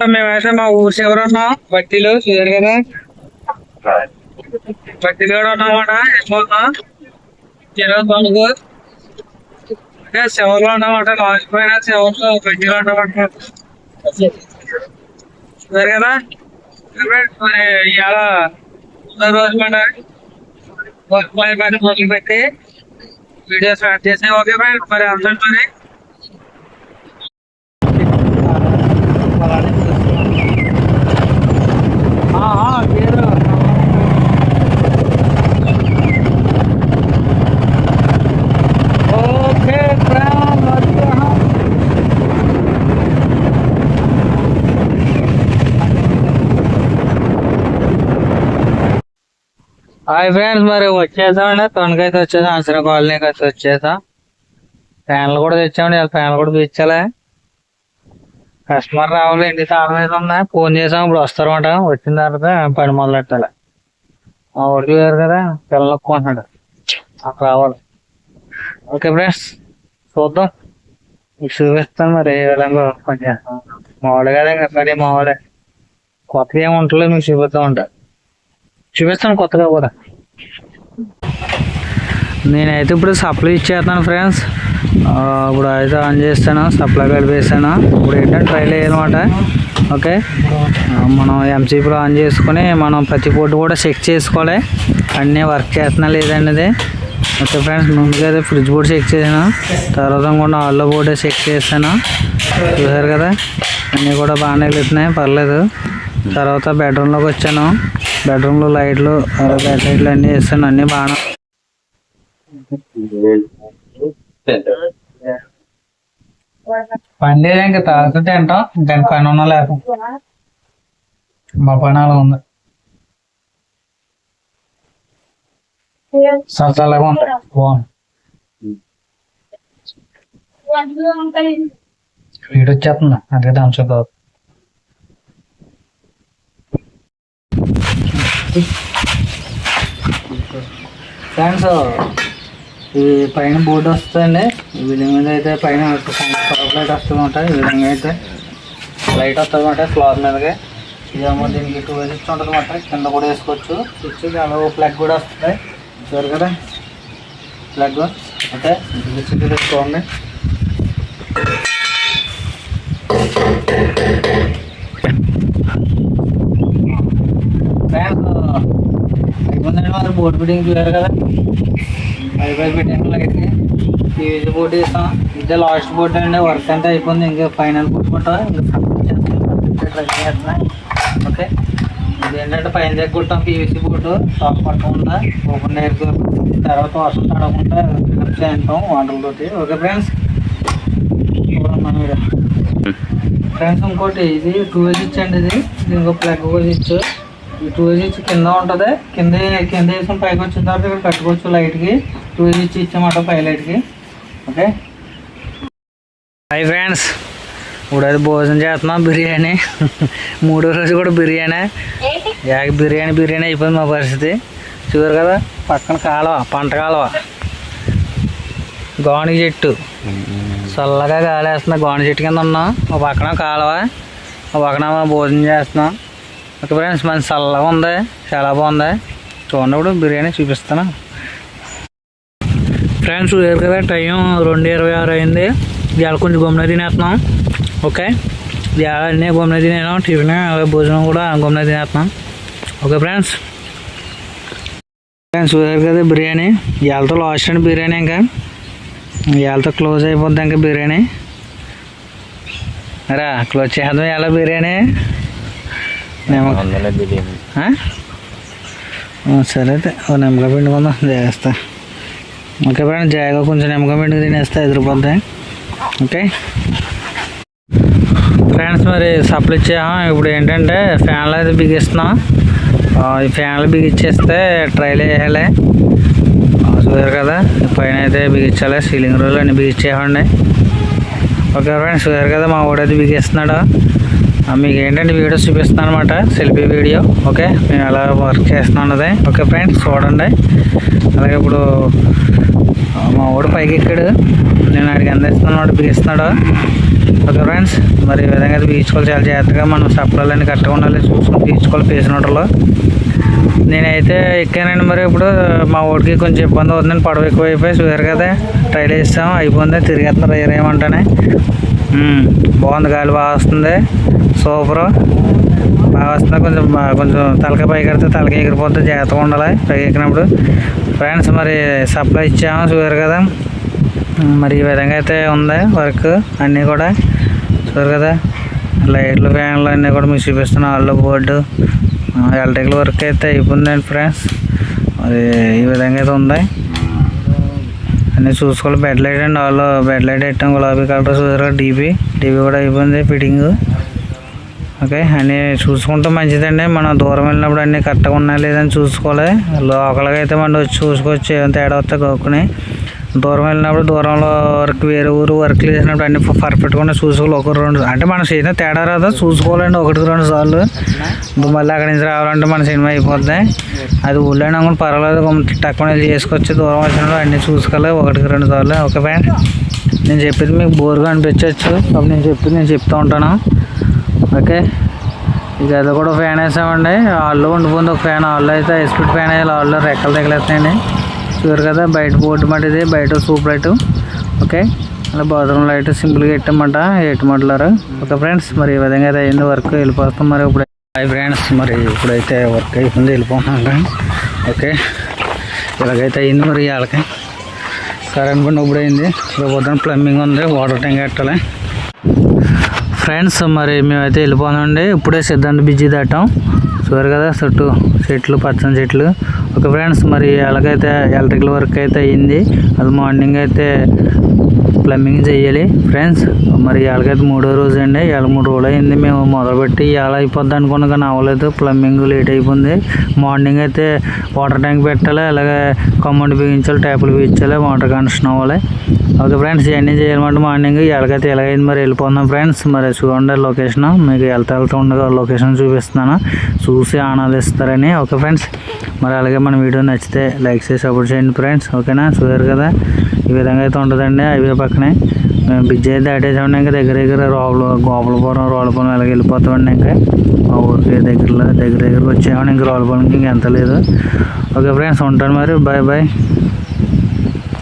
మేమైతే మా ఊరు చివర ఉన్నాం బట్టీలు చూసారు కదా బట్టీలు కూడా ఉన్నామాట వెళ్ళిపోతున్నాం ఇరవై తొమ్మిది అంటే చివరిలో ఉన్నామాట లాస్ట్ పైన చివరిలో బట్టీలు ఉన్నామాట చూసారు కదా మరి ఇవాళ ముందు రోజు మాట వర్క్ పని పని మొదలు పెట్టి వీడియో స్టార్ట్ చేసాం ఓకే ఫ్రెండ్ మరి అందరం మరి ఓకే హాయ్ ఫ్రెండ్స్ మరి వచ్చేసామండి. తొనకైతే వచ్చేసాం అంచనా కాలనీకి అయితే వచ్చేసాం. ఫ్యాన్లు కూడా తెచ్చామండి ఫ్యాన్లు కూడా తెచ్చాలే కస్టమర్ రావాలి ఇంటి తాళం మీద ఫోన్ చేసాం ఇప్పుడు వస్తారన్నమాట. వచ్చిన తర్వాత పని మొదలెట్టాలి మా ఊరికి వేరు కదా పిల్లలు కొంటున్నాడు అక్కడ రావాలి. ఓకే ఫ్రెండ్స్ చూద్దాం. మీకు చూపిస్తాను మరి ఏ విధంగా పని చేస్తాం. మావాడు కదా ఇంకా మరి కొత్తగా ఏమి ఉంటుందో మీకు చూపిస్తూ ఉంటా చూపిస్తాను కొత్తగా కూడా. నేనైతే ఇప్పుడు సప్లై ఇచ్చేస్తాను ఫ్రెండ్స్ ఇప్పుడు అయితే ఆన్ చేస్తాను సప్లై కలిపేసాను ఇప్పుడు ఏంటంటే ట్రైల్ వేయాలన్నమాట. ఓకే? మనం ఎంసీపీలో ఆన్ చేసుకొని మనం ప్రతి బోర్డు కూడా చెక్ చేసుకోవాలి. అన్నీ వర్క్ చేస్తున్నా లేదనేది ఓకే ఫ్రెండ్స్ ముందుగా అయితే ఫ్రిడ్జ్ బోర్డు చెక్ చేసాను తర్వాత కూడా ఆల్లో బోర్డు చెక్ చేశాను చూసారు కదా? అన్నీ కూడా బాగానే వెళ్తున్నాయి పర్లేదు. తర్వాత బెడ్రూమ్లోకి వచ్చాను. బెడ్రూమ్లో లైట్లు బెడ్ లైట్లు అన్నీ వేస్తాను అన్నీ బాగా పని లేదు ఇంకా తర్వాత తింటాం. దాని పని ఉన్నా లేక. మా పని అలా ఉంది. సరదాగా ఉంది బాగుంది వీడు వచ్చేస్తుంది అందుకే దాని చూద్దాం. ఫ్రెండ్స్ ఇవి uh, పైన బోర్డు వస్తుందండి. ఈ బిల్డింగ్ మీద అయితే పైన ఫ్లాగ్ లైట్ వస్తుందన్నమాట. ఈ విధంగా అయితే లైట్ వస్తుందన్నమాట ఫ్లోర్ క్లాత్ మీదకి. ఇదేమో దీనికి టూ స్విచ్ ఉంటుంది అనమాట కింద కూడా వేసుకోవచ్చు. స్విచ్ అలాగే ప్లగ్ కూడా వస్తుంది. చూసారు కదా? ప్లగ్ అంటే స్విచ్ తీసుకోండి ఫ్రెండ్స్ అయిపోయిందండి మరి బోర్డు ఫిట్టింగ్ చూసారు కదా? వైఫై ఫిట్టింగ్ అయితే టీవీ బోర్డు వేసాం ఇదే లాస్ట్ బోర్డు అండి వర్క్ అంతా అయిపోయింది. ఇంకా ఫైనల్ కొట్టుకుంటాం ఇంకా సబ్మిట్ చేస్తాం. ఓకే. ఇది ఏంటంటే పైన దగ్గర కొట్టాం పీవీసీ బోర్డు షాప్ పట్టకుండా ఓపెన్ ఎయిర్ తర్వాత వర్షం తడవకుండా ఫిల్అప్ చేయంటాం వాటర్తోటి ఓకే ఫ్రెండ్స్ ఫ్రెండ్స్ ఇంకోటి ఇది టూ ఇచ్చండి ఇది. దీనికి ఒక ప్లగ్ కూడా ఇచ్చు. టూ ఇచ్చి కింద ఉంటుంది. కింద కింద వేసిన పైకి వచ్చిన తర్వాత ఇక్కడ కట్టుకోవచ్చు లైట్కి టూ ఇచ్చి ఇచ్చామాట పై లైట్కి ఓకే హాయ్ ఫ్రెండ్స్ ఇప్పుడు అది భోజనం చేస్తున్నాం బిర్యానీ. మూడో రోజు కూడా బిర్యానీ. యాగ బిర్యానీ బిర్యానీ అయిపోయింది మా పరిస్థితి. చూరు కదా పక్కన కాలువ పంట కాలువ. గోని చెట్టు. చల్లగా గాలి వేస్తున్నా గోని చెట్టు కింద ఉన్నాం. ఒక పక్కన కాలువ. ఒక పక్కన భోజనం చేస్తున్నాం. ఓకే ఫ్రెండ్స్ మంచి చల్లగా ఉంది. చాలా బాగుంది. చూడండి బిర్యానీ చూపిస్తాను. ఫ్రెండ్స్ చూసారు కదా టైం రెండు ఇరవై ఆరు అయింది. ఇవాళ కొంచెం గుమ్మన తినేస్తున్నాం. ఓకే? ఇవాళ అన్నీ గుమ్మన తినేను టిఫిన్ అలాగే భోజనం కూడా గుమ్మన తినేస్తున్నాం. ఓకే ఫ్రెండ్స్ ఫ్రెండ్స్ చూసారు కదా బిర్యానీ. ఇవాళతో లాస్ట్ అండి బిర్యానీ ఇంకా. ఇవాళతో క్లోజ్ అయిపోద్ది ఇంకా బిర్యానీ. రా క్లోజ్ చేద్దాం ఎలా బిర్యానీ. సరే అయితే ఓ నిమ్మకాయ పిండుకుందాం చేస్తా ఓకే ఫ్రెండ్స్ జాయిగా కొంచెం నిమ్మకాయ పిండి తినేస్తే ఎదిరిపోద్ది. ఓకే? ఫ్రెండ్స్ మరి సప్లై ఇచ్చాము ఇప్పుడు ఏంటంటే ఫ్యాన్లు అయితే బిగిస్తున్నాం. ఈ ఫ్యాన్లు బిగిచ్చేస్తే ట్రైల్ వేయాలి చూసారు కదా పైన అయితే బిగించాలి సీలింగ్ రోల్ అన్ని బిగించేయండి ఓకే ఫ్రెండ్స్ చూసారు కదా మా వాడైతే బిగిస్తున్నాడు. మీకు ఏంటంటే వీడియో చూపిస్తున్నాను అనమాట సెల్ఫీ వీడియో. ఓకే? మేము ఎలా వర్క్ చేస్తున్నాం అన్నది ఓకే ఫ్రెండ్స్ చూడండి. అలాగే ఇప్పుడు మా వాడు పైకి ఎక్కాడు. నేను అడిగి అందిస్తున్నాడు బిగిస్తున్నాడు ఓకే ఫ్రెండ్స్ మరి ఈ విధంగా అయితే బీచుకోవాలి చాలా జాగ్రత్తగా మనం సప్లైలన్నీ కరెక్ట్గా ఉండాలి. చూసుకొని బీచుకోవాలి పేసిన నేనైతే ఎక్కానండి మరి ఇప్పుడు మా ఊడికి కొంచెం ఇబ్బంది అవుతుందని పడవ ఎక్కువ అయిపోయి చూసారు కదా. ట్రైల్ వేస్తాం అయిపోయింది. తిరిగేస్తున్నారు. ఏరేమంటానే బాగుంది గాలి బాగా వస్తుంది. సూపర్. బాగా వస్తుంది. కొంచెం కొంచెం తలకాయ పైకి కడితే తలకాయ ఎగిరిపోతే జాగ్రత్తగా ఉండాలి. పైకి ఎక్కినప్పుడు. ఫ్రెండ్స్ మరి సప్లై ఇచ్చాము చూసారు కదా. మరి ఈ విధంగా అయితే ఉంది వర్క్ అన్నీ కూడా. చూసారు కదా. లైట్లు ఫ్యాన్లు అన్నీ కూడా మీకు చూపిస్తున్నాం. వాళ్ళు బోర్డు. ఎలక్ట్రికల్ వర్క్ అయితే అయిపోయిందండి ఫ్రెండ్స్. మరి ఈ విధంగా అయితే ఉంది. అన్నీ చూసుకోవాలి. బెడ్ లైట్ అండి వాళ్ళు బెడ్ లైట్ పెట్టాం. గులాబీ కలర్ చూసారు? డీపీ డీపీ కూడా అయిపోయింది. ఫిట్టింగ్ ఓకే అన్నీ చూసుకుంటే మంచిదండి. మనం దూరం వెళ్ళినప్పుడు అన్నీ కరెక్ట్గా ఉన్నాయా లేదని చూసుకోవాలి. లోకల్గా అయితే మనం వచ్చి చూసుకోవచ్చు. ఏమైనా తేడా వస్తే గోక్కుని. దూరం వెళ్ళినప్పుడు దూరంలో వర్క్ వేరే ఊరు వర్క్లు చేసినప్పుడు అన్ని పర్ఫెక్ట్గా చూసుకోవాలి. ఒక రెండు అంటే మనం చేసిన తేడా రాదా? చూసుకోవాలండి ఒకటికి రెండు సార్లు. మళ్ళీ అక్కడి నుంచి రావాలంటే మన సినిమా అయిపోద్ది. అది ఊళ్ళో అనుకుని పర్వాలేదు. కొంచెం తక్కువ చేసుకొచ్చి దూరం వచ్చినప్పుడు అన్ని చూసుకోవాలి. ఒకటికి రెండు సార్లు. Okay friend? నేను చెప్పేది మీకు బోర్గా అనిపించవచ్చు. అప్పుడు నేను చెప్పేది నేను చెప్తూ ఉంటాను. ఓకే? ఇక అది కూడా ఫ్యాన్ వేసామండి. హాల్లో ఉండిపోయింది. ఒక ఫ్యాన్. హాల్లో అయితే స్పీడ్ ఫ్యాన్ వేయాలి. హాల్లో రెక్కలు తగిలేస్తాయండి చూరు కదా. బయట బోర్డు మాట ఇది. బయట సూప్ లైట్. ఓకే. అలా బాత్రూమ్ లైట్ సింపుల్గా ఎట్టమంట ఎట్టమంటున్నారు ఓకే ఫ్రెండ్స్ మరి ఈ విధంగా అయితే అయింది వర్క్. వెళ్ళిపోతాం మరి ఇప్పుడు. హాయ్ ఫ్రెండ్స్ మరి ఇప్పుడైతే వర్క్ అయిపోయింది. వెళ్ళిపోతున్నాం ఓకే. ఇలాగైతే అయింది మరి వాళ్ళకి కరెంట్ బండి ఇప్పుడు అయింది. రేపు ప్లంబింగ్ ఉంది. వాటర్ ట్యాంక్ కట్టాలి. ఫ్రెండ్స్ మరి మేమైతే వెళ్ళిపోదామండి ఇప్పుడే సిద్ధాంత బిజీ దాటాం. చూసారు కదా చుట్టూ చెట్లు పచ్చని చెట్లు. ఓకే ఫ్రెండ్స్ మరి ఎలాగైతే ఎలక్ట్రికల్ వర్క్ అయితే అయ్యింది. అది మార్నింగ్ అయితే ప్లంబింగ్ చేయాలి. ఫ్రెండ్స్ మరి ఎలాగైతే మూడో రోజు అండి. ఇవాళ మూడు రోజులు అయింది. మేము మొదలుపెట్టి ఇవాళ అయిపోద్ది అనుకున్నా కానీ అవ్వలేదు. ప్లంబింగ్ లేట్ అయిపోయింది. మార్నింగ్ అయితే వాటర్ ట్యాంక్ పెట్టాలి. అలాగే కమ్మండి బిగించాలి ట్యాపులు బిగించాలి వాటర్ కనెక్షన్ అవ్వాలి. ఓకే ఫ్రెండ్స్ ఇవన్నీ చేయాలన్నమాట మార్నింగ్ ఎలాగైతే ఎలాగైంది మరి వెళ్ళిపోతున్నాం ఫ్రెండ్స్ మరి చూడండి లొకేషన్ మీకు వెళ్తా వెళ్తూ ఉండగా లొకేషన్ చూపిస్తున్నాను. చూసి ఆనందిస్తారని. ఓకే ఫ్రెండ్స్ మరి అలాగే మన వీడియో నచ్చితే లైక్ చేసి సపోర్ట్ చేయండి ఫ్రెండ్స్ ఓకేనా చూడారు కదా? ఈ విధంగా అయితే ఉంటుందండి. పక్క పక్కనే బ్రిడ్జ్ అయితే దాటేసామండి ఇంకా దగ్గర దగ్గర రోపల గోపలపురం రోలపురం అలాగే వెళ్ళిపోతామండి ఇంకా. మా ఊరికి దగ్గరలో దగ్గర దగ్గరకు వచ్చామండి ఇంకా రోలపురంకి ఇంకెంత లేదు. ఓకే ఫ్రెండ్స్ ఉంటాను మరి. Bye bye.